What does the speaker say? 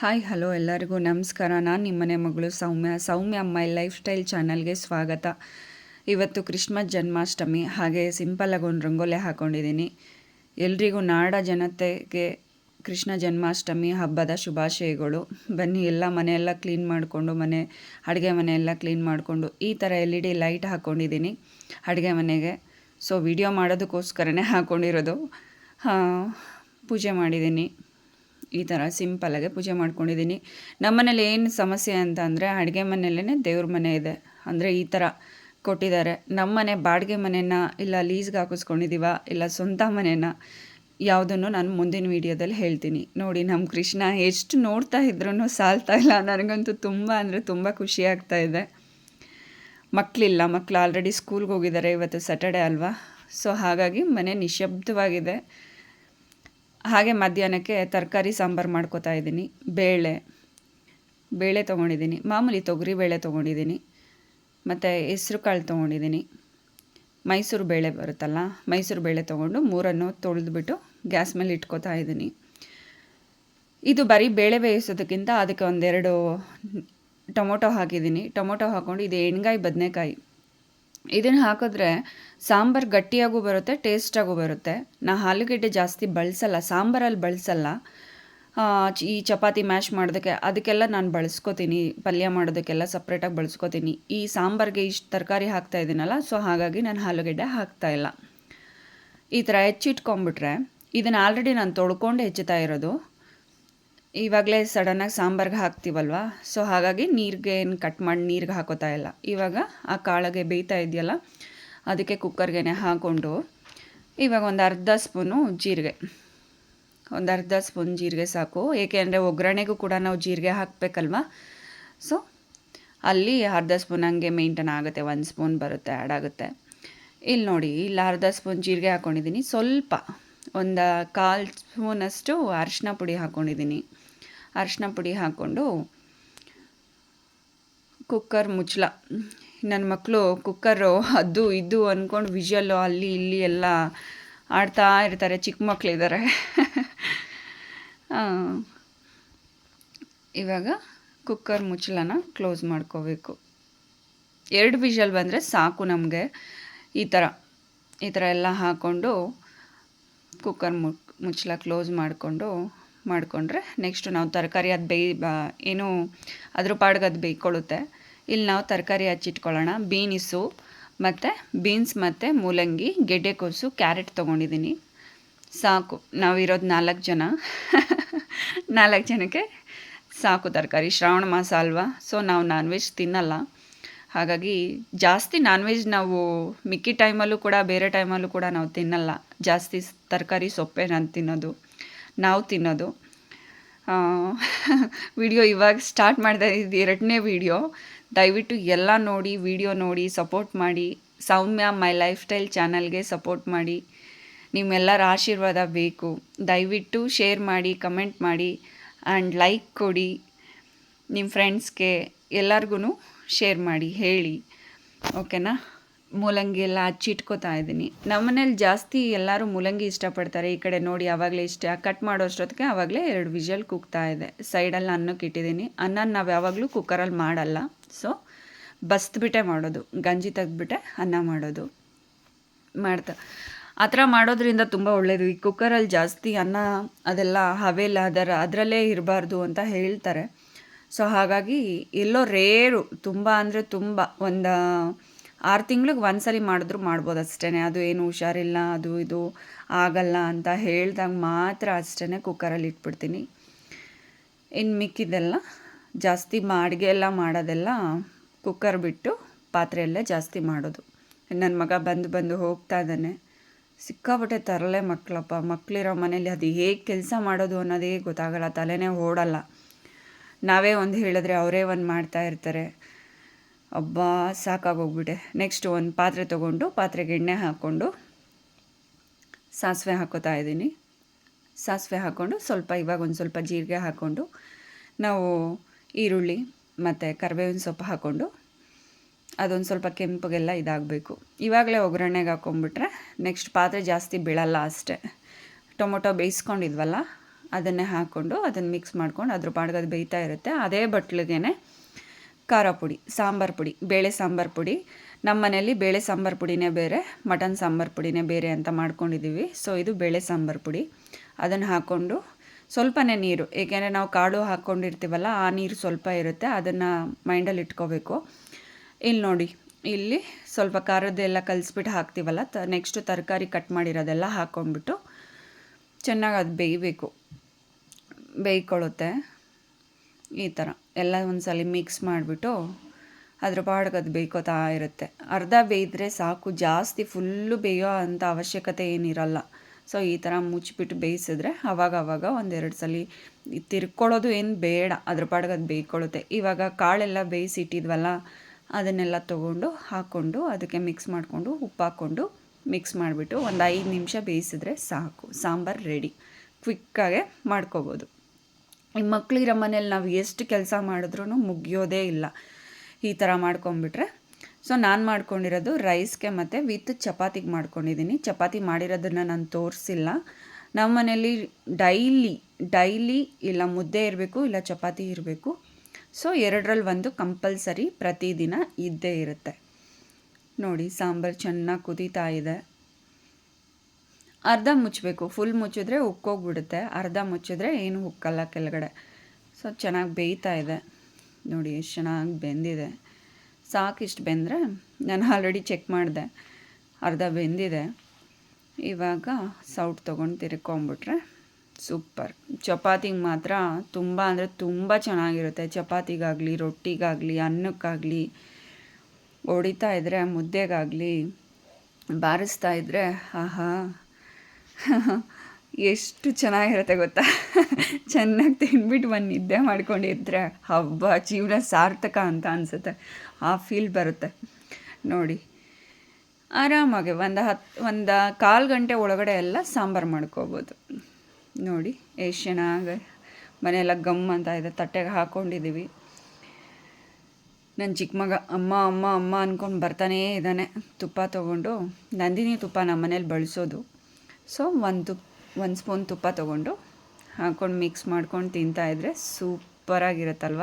Hi hello ಎಲ್ಲರಿಗೂ ನಮಸ್ಕಾರ. ನಾನು ನಿಮ್ಮನೆ ಮಗಳು ಸೌಮ್ಯ. ಸೌಮ್ಯ ಮೈ ಲೈಫ್ ಸ್ಟೈಲ್ ಚಾನಲ್ಗೆ ಸ್ವಾಗತ. ಇವತ್ತು ಕೃಷ್ಣ ಜನ್ಮಾಷ್ಟಮಿ. ಹಾಗೆ ಸಿಂಪಲ್ಲಾಗಿ ಒಂದು ರಂಗೋಲಿ ಹಾಕ್ಕೊಂಡಿದ್ದೀನಿ ಎಲ್ರಿಗೂ ನಾಡ ಜನತೆಗೆ ಕೃಷ್ಣ ಜನ್ಮಾಷ್ಟಮಿ ಹಬ್ಬದ ಶುಭಾಶಯಗಳು. ಬನ್ನಿ, ಎಲ್ಲ ಮನೆಯೆಲ್ಲ ಕ್ಲೀನ್ ಮಾಡಿಕೊಂಡು, ಮನೆ, ಅಡುಗೆ ಮನೆಯೆಲ್ಲ ಕ್ಲೀನ್ ಮಾಡಿಕೊಂಡು, ಈ ಥರ ಎಲ್ ಇ ಡಿ ಲೈಟ್ ಹಾಕ್ಕೊಂಡಿದ್ದೀನಿ ಅಡುಗೆ ಮನೆಗೆ. ಸೊ ವಿಡಿಯೋ ಮಾಡೋದಕ್ಕೋಸ್ಕರನೇ ಹಾಕ್ಕೊಂಡಿರೋದು ಪೂಜೆ ಮಾಡಿದ್ದೀನಿ ಈ ಥರ ಸಿಂಪಲಾಗೆ ಪೂಜೆ ಮಾಡ್ಕೊಂಡಿದ್ದೀನಿ. ನಮ್ಮನೇಲಿ ಏನು ಸಮಸ್ಯೆ ಅಂತ ಅಂದರೆ ಅಡುಗೆ ಮನೆಯಲ್ಲೇ ದೇವ್ರ ಮನೆ ಇದೆ. ಅಂದರೆ ಈ ಥರ ಕೊಟ್ಟಿದ್ದಾರೆ. ನಮ್ಮ ಮನೆ ಬಾಡಿಗೆ ಮನೆನ ಇಲ್ಲ ಲೀಸ್ಗೆ ಹಾಕಿಸ್ಕೊಂಡಿದ್ದೀವ ಇಲ್ಲ ಸ್ವಂತ ಮನೆನ ಯಾವುದನ್ನು ನಾನು ಮುಂದಿನ ವೀಡಿಯೋದಲ್ಲಿ ಹೇಳ್ತೀನಿ. ನೋಡಿ, ನಮ್ಮ ಕೃಷ್ಣ ಎಷ್ಟು ನೋಡ್ತಾ ಇದ್ರೂ ಸಾಲ್ತಾ ಇಲ್ಲ. ನನಗಂತೂ ತುಂಬ ಅಂದರೆ ತುಂಬ ಖುಷಿ ಆಗ್ತಾ ಇದೆ. ಮಕ್ಕಳಿಲ್ಲ ಮಕ್ಕಳು ಆಲ್ರೆಡಿ ಸ್ಕೂಲ್ಗೆ ಹೋಗಿದ್ದಾರೆ ಇವತ್ತು ಸ್ಯಾಟರ್ಡೆ ಅಲ್ವಾ? ಸೊ ಹಾಗಾಗಿ ಮನೆ ನಿಶಬ್ದವಾಗಿದೆ ಹಾಗೆ ಮಧ್ಯಾಹ್ನಕ್ಕೆ ತರಕಾರಿ, ಸಾಂಬಾರು ಮಾಡ್ಕೋತಾ ಇದ್ದೀನಿ. ಬೇಳೆ ಬೇಳೆ ತೊಗೊಂಡಿದ್ದೀನಿ. ಮಾಮೂಲಿ ತೊಗರಿ ಬೇಳೆ ತೊಗೊಂಡಿದ್ದೀನಿ. ಮತ್ತು ಹೆಸ್ರು ಕಾಳು ತೊಗೊಂಡಿದ್ದೀನಿ. ಮೈಸೂರು ಬೇಳೆ ಬರುತ್ತಲ್ಲ, ಮೈಸೂರು ಬೇಳೆ ತೊಗೊಂಡು ಮೂರನ್ನು ತೊಳೆದುಬಿಟ್ಟು ಗ್ಯಾಸ್ ಮೇಲೆ ಇಟ್ಕೋತಾ ಇದ್ದೀನಿ. ಇದು ಬರೀ ಬೇಳೆ ಬೇಯಿಸೋದಕ್ಕಿಂತ ಅದಕ್ಕೆ ಒಂದೆರಡು ಟೊಮೊಟೊ ಹಾಕಿದ್ದೀನಿ. ಟೊಮೊಟೊ ಹಾಕ್ಕೊಂಡು ಇದು ಎಣ್ಗಾಯಿ ಬದನೆಕಾಯಿ. ಇದನ್ನು ಹಾಕಿದ್ರೆ ಸಾಂಬಾರು ಗಟ್ಟಿಯಾಗೂ ಬರುತ್ತೆ, ಟೇಸ್ಟಾಗೂ ಬರುತ್ತೆ. ನಾ ಆಲೂಗೆಡ್ಡೆ ಜಾಸ್ತಿ ಬಳಸಲ್ಲ, ಸಾಂಬಾರಲ್ಲಿ ಬಳಸಲ್ಲ. ಈ ಚಪಾತಿ ಮ್ಯಾಶ್ ಮಾಡೋದಕ್ಕೆ, ಅದಕ್ಕೆಲ್ಲ ನಾನು ಬಳಸ್ಕೋತೀನಿ, ಪಲ್ಯ ಮಾಡೋದಕ್ಕೆಲ್ಲ ಸಪ್ರೇಟಾಗಿ ಬಳಸ್ಕೋತೀನಿ. ಈ ಸಾಂಬಾರಿಗೆ ಇಷ್ಟು ತರಕಾರಿ ಹಾಕ್ತಾ ಇದ್ದೀನಲ್ಲ ಸೊ ಹಾಗಾಗಿ ನಾನು ಆಲೂಗೆಡ್ಡೆ ಹಾಕ್ತಾಯಿಲ್ಲ ಈ ಥರ ಹೆಚ್ಚಿಟ್ಕೊಂಬಿಟ್ರೆ ಇದನ್ನು ಆಲ್ರೆಡಿ ನಾನು ತೊಳ್ಕೊಂಡು ಹೆಚ್ಚುತ್ತಾ ಇರೋದು. ಇವಾಗಲೇ ಸಡನ್ನಾಗಿ ಸಾಂಬಾರ್ಗೆ ಹಾಕ್ತೀವಲ್ವ? ಸೊ ಹಾಗಾಗಿ ನೀರಿಗೆ ಏನು ಕಟ್ ಮಾಡಿ, ನೀರಿಗೆ ಹಾಕೋತಾ ಇಲ್ಲ. ಇವಾಗ ಆ ಕಾಳಗೆ ಬೇಯ್ತಾ ಇದೆಯಲ್ಲ, ಅದಕ್ಕೆ ಕುಕ್ಕರ್ಗೆ ಹಾಕ್ಕೊಂಡು ಇವಾಗ ಒಂದು ಅರ್ಧ ಸ್ಪೂನು ಜೀರಿಗೆ. ಒಂದು ಅರ್ಧ ಸ್ಪೂನ್ ಜೀರಿಗೆ ಸಾಕು. ಏಕೆಂದರೆ ಒಗ್ಗರಣೆಗೂ ಕೂಡ ನಾವು ಜೀರಿಗೆ ಹಾಕಬೇಕಲ್ವ? ಸೊ ಅಲ್ಲಿ ಅರ್ಧ ಸ್ಪೂನ್ ಹಂಗೆ ಮೇಂಟೈನ್ ಆಗುತ್ತೆ. ಒಂದು ಸ್ಪೂನ್ ಬರುತ್ತೆ ಆ್ಯಡ್ ಆಗುತ್ತೆ. ಇಲ್ಲಿ ನೋಡಿ ಇಲ್ಲಿ ಅರ್ಧ ಸ್ಪೂನ್ ಜೀರಿಗೆ ಹಾಕ್ಕೊಂಡಿದ್ದೀನಿ ಸ್ವಲ್ಪ, ಒಂದು ಕಾಲು ಸ್ಪೂನಷ್ಟು ಅರಿಶಿನ ಪುಡಿ ಹಾಕ್ಕೊಂಡಿದ್ದೀನಿ ಅರಿಶಿನ ಪುಡಿ ಹಾಕ್ಕೊಂಡು ಕುಕ್ಕರ್ ಮುಚ್ಚಲ ನನ್ನ ಮಕ್ಕಳು ಕುಕ್ಕರು ಅದು ಇದು ಅಂದ್ಕೊಂಡು ವಿಷಲ್ಲು ಅಲ್ಲಿ ಇಲ್ಲಿ ಎಲ್ಲ ಆಡ್ತಾ ಇರ್ತಾರೆ. ಚಿಕ್ಕ ಮಕ್ಕಳಿದ್ದಾರೆ ಇವಾಗ ಕುಕ್ಕರ್ ಮುಚ್ಚಲನ ಕ್ಲೋಸ್ ಮಾಡ್ಕೋಬೇಕು. ಎರಡು ವಿಷಲ್ ಬಂದರೆ ಸಾಕು ನಮಗೆ. ಈ ಥರ ಈ ಥರ ಎಲ್ಲ ಹಾಕ್ಕೊಂಡು ಕುಕ್ಕರ್ ಮುಚ್ಚಲ ಕ್ಲೋಸ್ ಮಾಡಿಕೊಂಡು ಮಾಡಿಕೊಂಡ್ರೆ ನೆಕ್ಸ್ಟು ನಾವು ತರಕಾರಿ ಅದು ಬೇಯ್ ಏನು ಅದ್ರ ಪಾಡ್ಗೆ ಅದು ಬೇಯ್ಕೊಳ್ಳುತ್ತೆ. ಇಲ್ಲಿ ನಾವು ತರಕಾರಿ ಹಚ್ಚಿಟ್ಕೊಳ್ಳೋಣ. ಬೀನಿಸು ಮತ್ತು ಬೀನ್ಸ್ ಮತ್ತು ಮೂಲಂಗಿ ಗೆಡ್ಡೆಕೋಸು ಕ್ಯಾರೆಟ್ ತೊಗೊಂಡಿದ್ದೀನಿ. ಸಾಕು. ನಾವಿರೋದು ನಾಲ್ಕು ಜನ. ನಾಲ್ಕು ಜನಕ್ಕೆ ಸಾಕು ತರಕಾರಿ. ಶ್ರಾವಣ ಮಾಸ ಅಲ್ವಾ? ಸೊ ನಾವು ನಾನ್ ವೆಜ್ ತಿನ್ನಲ್ಲ. ಹಾಗಾಗಿ ಜಾಸ್ತಿ ನಾನ್ ವೆಜ್ ನಾವು ಮಿಕ್ಕಿ ಟೈಮಲ್ಲೂ ಕೂಡ, ಬೇರೆ ಟೈಮಲ್ಲೂ ಕೂಡ ನಾವು ತಿನ್ನಲ್ಲ. ಜಾಸ್ತಿ ತರಕಾರಿ ಸೊಪ್ಪೆ ನಾನು ತಿನ್ನೋದು. ನಾವು ತಿನ್ನೋದು. ವಿಡಿಯೋ ಇವಾಗ ಸ್ಟಾರ್ಟ್ ಮಾಡಿದೆ ಇದು ಎರಡನೇ ವಿಡಿಯೋ. ದಯವಿಟ್ಟು ಎಲ್ಲ ನೋಡಿ, ವಿಡಿಯೋ ನೋಡಿ, ಸಪೋರ್ಟ್ ಮಾಡಿ. ಸೌಮ್ಯ ಮೈ ಲೈಫ್ ಸ್ಟೈಲ್ ಚಾನಲ್ಗೆ ಸಪೋರ್ಟ್ ಮಾಡಿ. ನಿಮ್ಮೆಲ್ಲರ ಆಶೀರ್ವಾದ ಬೇಕು. ದಯವಿಟ್ಟು ಶೇರ್ ಮಾಡಿ, ಕಮೆಂಟ್ ಮಾಡಿ, ಆ್ಯಂಡ್ ಲೈಕ್ ಕೊಡಿ. ನಿಮ್ಮ ಫ್ರೆಂಡ್ಸ್ಗೆ ಎಲ್ಲರಿಗೂ ಶೇರ್ ಮಾಡಿ, ಹೇಳಿ. ಓಕೆನಾ? ಮೂಲಂಗಿ ಎಲ್ಲ ಹಚ್ಚಿಟ್ಕೋತಾ ಇದ್ದೀನಿ ನಮ್ಮನೇಲಿ ಜಾಸ್ತಿ ಎಲ್ಲರೂ ಮೂಲಂಗಿ ಇಷ್ಟಪಡ್ತಾರೆ. ಈ ಕಡೆ ನೋಡಿ ಆವಾಗಲೇ ಇಷ್ಟ ಕಟ್ ಮಾಡೋ ಅಷ್ಟೊತ್ತಿಗೆ ಆವಾಗಲೇ ಎರಡು ವಿಷಲ್ ಕುಗ್ತಾ ಇದೆ. ಸೈಡಲ್ಲಿ ಅನ್ನಕ್ಕೆ ಇಟ್ಟಿದ್ದೀನಿ. ಅನ್ನ ನಾವು ಯಾವಾಗಲೂ ಕುಕ್ಕರಲ್ಲಿ ಮಾಡಲ್ಲ. ಸೊ ಬಸ್ದ್ಬಿಟ್ಟೆ ಮಾಡೋದು. ಗಂಜಿ ತೆಗೆದ್ಬಿಟ್ಟೆ ಅನ್ನ ಮಾಡೋದು. ಮಾಡ್ತಾ, ಆ ಥರ ಮಾಡೋದ್ರಿಂದ ತುಂಬ ಒಳ್ಳೆಯದು ಈ ಕುಕ್ಕರಲ್ಲಿ ಜಾಸ್ತಿ ಅನ್ನ, ಅದೆಲ್ಲ ಹವೆಲ್ಲ ಅದರ, ಅದರಲ್ಲೇ ಇರಬಾರ್ದು ಅಂತ ಹೇಳ್ತಾರೆ. ಸೊ ಹಾಗಾಗಿ ಎಲ್ಲೋ ರೇರು ತುಂಬ ಅಂದರೆ ತುಂಬ ಒಂದು ಆರು ತಿಂಗ್ಳಿಗೆ ಒಂದು ಸಲ ಮಾಡಿದ್ರು ಮಾಡ್ಬೋದು ಅಷ್ಟೇ ಅದು ಏನು ಹುಷಾರಿಲ್ಲ, ಅದು ಇದು ಆಗಲ್ಲ ಅಂತ ಹೇಳ್ದಾಗ ಮಾತ್ರ ಅಷ್ಟೇ ಕುಕ್ಕರಲ್ಲಿ ಇಟ್ಬಿಡ್ತೀನಿ. ಇನ್ನು ಮಿಕ್ಕಿದೆಲ್ಲ, ಜಾಸ್ತಿ ಅಡುಗೆ ಎಲ್ಲ ಮಾಡೋದೆಲ್ಲ ಕುಕ್ಕರ್ ಬಿಟ್ಟು ಪಾತ್ರೆಯಲ್ಲೇ ಜಾಸ್ತಿ ಮಾಡೋದು. ನನ್ನ ಮಗ ಬಂದು ಬಂದು ಹೋಗ್ತಾ ಇದ್ದಾನೆ. ಸಿಕ್ಕಾಪಟ್ಟೆ ತರಲೆ ಮಕ್ಕಳಪ್ಪ ಮಕ್ಕಳಿರೋ ಮನೇಲಿ ಅದು ಹೇಗೆ ಕೆಲಸ ಮಾಡೋದು ಅನ್ನೋದೇ ಗೊತ್ತಾಗಲ್ಲ. ತಲೆನೇ ಓಡಲ್ಲ. ನಾವೇ ಒಂದು ಹೇಳಿದ್ರೆ ಅವರೇ ಒಂದು ಮಾಡ್ತಾ ಇರ್ತಾರೆ. ಹಬ್ಬ ಸಾಕಾಗೋಗ್ಬಿಟ್ಟೆ. ನೆಕ್ಸ್ಟ್ ಒಂದು ಪಾತ್ರೆ ತೊಗೊಂಡು, ಪಾತ್ರೆಗೆ ಎಣ್ಣೆ ಹಾಕ್ಕೊಂಡು ಸಾಸಿವೆ ಹಾಕೋತಾ ಇದ್ದೀನಿ. ಸಾಸಿವೆ ಹಾಕ್ಕೊಂಡು ಸ್ವಲ್ಪ, ಇವಾಗ ಒಂದು ಸ್ವಲ್ಪ ಜೀರಿಗೆ ಹಾಕ್ಕೊಂಡು, ನಾವು ಈರುಳ್ಳಿ ಮತ್ತು ಕರಿಬೇವಿನ ಸೊಪ್ಪು ಹಾಕ್ಕೊಂಡು ಅದೊಂದು ಸ್ವಲ್ಪ ಕೆಂಪಗೆಲ್ಲ ಇದಾಗಬೇಕು. ಇವಾಗಲೇ ಒಗ್ಗರಣೆಗೆ ಹಾಕ್ಕೊಂಬಿಟ್ರೆ ನೆಕ್ಸ್ಟ್ ಪಾತ್ರೆ ಜಾಸ್ತಿ ಬೀಳಲ್ಲ ಅಷ್ಟೇ. ಟೊಮೊಟೊ ಬೇಯಿಸ್ಕೊಂಡಿದ್ವಲ್ಲ, ಅದನ್ನೇ ಹಾಕ್ಕೊಂಡು ಅದನ್ನು ಮಿಕ್ಸ್ ಮಾಡ್ಕೊಂಡು ಅದ್ರ ಪಾಡ್ಗೆ ಅದು ಬೇಯ್ತಾ ಇರುತ್ತೆ. ಅದೇ ಬಟ್ಲಿಗೆ ಖಾರ ಪುಡಿ, ಸಾಂಬಾರು ಪುಡಿ, ಬೇಳೆ ಸಾಂಬಾರು ಪುಡಿ. ನಮ್ಮ ಮನೆಯಲ್ಲಿ ಬೇಳೆ ಸಾಂಬಾರು ಪುಡಿನೇ ಬೇರೆ, ಮಟನ್ ಸಾಂಬಾರು ಪುಡಿನೇ ಬೇರೆ ಅಂತ ಮಾಡ್ಕೊಂಡಿದ್ದೀವಿ ಸೊ ಇದು ಬೇಳೆ ಸಾಂಬಾರು ಪುಡಿ. ಅದನ್ನು ಹಾಕ್ಕೊಂಡು ಸ್ವಲ್ಪನೇ ನೀರು, ಏಕೆಂದರೆ ನಾವು ಕಾಳು ಹಾಕ್ಕೊಂಡಿರ್ತೀವಲ್ಲ, ಆ ನೀರು ಸ್ವಲ್ಪ ಇರುತ್ತೆ, ಅದನ್ನು ಮೈಂಡಲ್ಲಿ ಇಟ್ಕೋಬೇಕು. ಇಲ್ಲಿ ನೋಡಿ, ಇಲ್ಲಿ ಸ್ವಲ್ಪ ಖಾರದ್ದೆಲ್ಲ ಕಲಿಸ್ಬಿಟ್ಟು ಹಾಕ್ತೀವಲ್ಲ, ತ ನೆಕ್ಸ್ಟು ತರಕಾರಿ ಕಟ್ ಮಾಡಿರೋದೆಲ್ಲ ಹಾಕ್ಕೊಂಡ್ಬಿಟ್ಟು ಚೆನ್ನಾಗಿ ಅದು ಬೇಯಬೇಕು. ಬೇಯ್ಕೊಳ್ಳುತ್ತೆ. ಈ ಥರ ಎಲ್ಲ ಒಂದ್ಸಲ ಮಿಕ್ಸ್ ಮಾಡಿಬಿಟ್ಟು ಅದ್ರ ಪಾಡ್ಗೆ ಅದು ಬೇಯ್ಕೋತಾ ಇರುತ್ತೆ. ಅರ್ಧ ಬೇಯಿದ್ರೆ ಸಾಕು, ಜಾಸ್ತಿ ಫುಲ್ಲು ಬೇಯೋ ಅಂಥ ಅವಶ್ಯಕತೆ ಏನಿರಲ್ಲ. ಸೊ ಈ ಥರ ಮುಚ್ಚಿಬಿಟ್ಟು ಬೇಯಿಸಿದ್ರೆ ಅವಾಗ ಅವಾಗ ಒಂದೆರಡು ಸಲ ತಿರ್ಕೊಳ್ಳೋದು ಏನು ಬೇಡ, ಅದ್ರ ಪಾಡ್ಗೆ ಅದು ಬೇಯ್ಕೊಳ್ಳುತ್ತೆ. ಇವಾಗ ಕಾಳೆಲ್ಲ ಬೇಯಿಸಿ ಇಟ್ಟಿದ್ವಲ್ಲ ಅದನ್ನೆಲ್ಲ ತೊಗೊಂಡು ಹಾಕ್ಕೊಂಡು ಅದಕ್ಕೆ ಮಿಕ್ಸ್ ಮಾಡಿಕೊಂಡು ಉಪ್ಪು ಹಾಕ್ಕೊಂಡು ಮಿಕ್ಸ್ ಮಾಡಿಬಿಟ್ಟು ಒಂದು ಐದು ನಿಮಿಷ ಬೇಯಿಸಿದ್ರೆ ಸಾಕು. ಸಾಂಬಾರು ರೆಡಿ ಕ್ವಿಕ್ಕಾಗೆ ಮಾಡ್ಕೋಬೋದು. ಈ ಮಕ್ಕಳಿರೋ ಮನೇಲಿ ನಾವು ಎಷ್ಟು ಕೆಲಸ ಮಾಡಿದ್ರೂ ಮುಗಿಯೋದೇ ಇಲ್ಲ. ಈ ಥರ ಮಾಡ್ಕೊಂಬಿಟ್ರೆ ಸೊ, ನಾನು ಮಾಡ್ಕೊಂಡಿರೋದು ರೈಸ್ಗೆ ಮತ್ತು ವಿತ್ ಚಪಾತಿಗೆ ಮಾಡ್ಕೊಂಡಿದ್ದೀನಿ. ಚಪಾತಿ ಮಾಡಿರೋದನ್ನು ನಾನು ತೋರಿಸಿಲ್ಲ. ನಮ್ಮ ಮನೇಲಿ ಡೈಲಿ ಡೈಲಿ ಇಲ್ಲ ಮುದ್ದೆ ಇರಬೇಕು, ಇಲ್ಲ ಚಪಾತಿ ಇರಬೇಕು. ಸೊ ಎರಡರಲ್ಲಿ ಒಂದು ಕಂಪಲ್ಸರಿ ಪ್ರತಿದಿನ ಇದ್ದೇ ಇರುತ್ತೆ. ನೋಡಿ, ಸಾಂಬಾರು ಚೆನ್ನಾಗಿ ಕುದೀತಾ ಇದೆ. ಅರ್ಧ ಮುಚ್ಚಬೇಕು ಫುಲ್ ಮುಚ್ಚಿದ್ರೆ ಉಕ್ಕೋಗ್ಬಿಡುತ್ತೆ. ಅರ್ಧ ಮುಚ್ಚಿದ್ರೆ ಏನು ಉಕ್ಕಲ್ಲ ಕೆಳಗಡೆ. ಸೊ ಚೆನ್ನಾಗಿ ಬೇಯ್ತಾ ಇದೆ. ನೋಡಿ, ಎಷ್ಟು ಚೆನ್ನಾಗಿ ಬೆಂದಿದೆ. ಸಾಕಿಷ್ಟು ಬೆಂದರೆ ನಾನು ಆಲ್ರೆಡಿ ಚೆಕ್ ಮಾಡಿದೆ. ಅರ್ಧ ಬೆಂದಿದೆ. ಇವಾಗ ಸೌಟ್ ತೊಗೊಂಡು ತಿರ್ಕೊಂಬಿಟ್ರೆ ಸೂಪರ್. ಚಪಾತಿಗೆ ಮಾತ್ರ ತುಂಬ ಅಂದರೆ ತುಂಬ ಚೆನ್ನಾಗಿರುತ್ತೆ. ಚಪಾತಿಗಾಗಲಿ, ರೊಟ್ಟಿಗಾಗಲಿ, ಅನ್ನಕ್ಕಾಗಲಿ, ಹೊಡಿತಾ ಇದ್ದರೆ ಮುದ್ದೆಗಾಗಲಿ, ಬಾರಿಸ್ತಾ ಇದ್ದರೆ ಆಹಾ ಎಷ್ಟು ಚೆನ್ನಾಗಿರುತ್ತೆ ಗೊತ್ತಾ? ಚೆನ್ನಾಗಿ ತಿನ್ಬಿಟ್ಟು ಒಂದು ನಿದ್ದೆ ಮಾಡ್ಕೊಂಡಿದ್ರೆ ಹಬ್ಬ, ಜೀವನ ಸಾರ್ಥಕ ಅಂತ ಅನಿಸುತ್ತೆ. ಆ ಫೀಲ್ ಬರುತ್ತೆ. ನೋಡಿ, ಆರಾಮಾಗಿ ಒಂದು ಹತ್ತು ಒಂದು ಕಾಲು ಗಂಟೆ ಒಳಗಡೆ ಎಲ್ಲ ಸಾಂಬಾರು ಮಾಡ್ಕೋಬೋದು. ನೋಡಿ ಎಷ್ಟು ಚೆನ್ನಾಗಿ ಮನೆಯೆಲ್ಲ ಗಮ್ ಅಂತ ಇದೆ, ತಟ್ಟೆಗೆ ಹಾಕ್ಕೊಂಡಿದ್ದೀವಿ ನನ್ನ ಚಿಕ್ಕ ಮಗ ಅಮ್ಮ ಅಮ್ಮ ಅಮ್ಮ ಅಂದ್ಕೊಂಡು ಬರ್ತಾನೇ ಇದ್ದಾನೆ. ತುಪ್ಪ ತೊಗೊಂಡು ನಂದಿನಿ ತುಪ್ಪ ನಮ್ಮ ಮನೇಲಿ ಬಳಸೋದು. ಸೊ ಒಂದು ತುಪ್ಪ ಒಂದು ಸ್ಪೂನ್ ತುಪ್ಪ ತೊಗೊಂಡು ಹಾಕ್ಕೊಂಡು ಮಿಕ್ಸ್ ಮಾಡ್ಕೊಂಡು ತಿಂತಾಯಿದ್ರೆ ಸೂಪರಾಗಿರುತ್ತಲ್ವ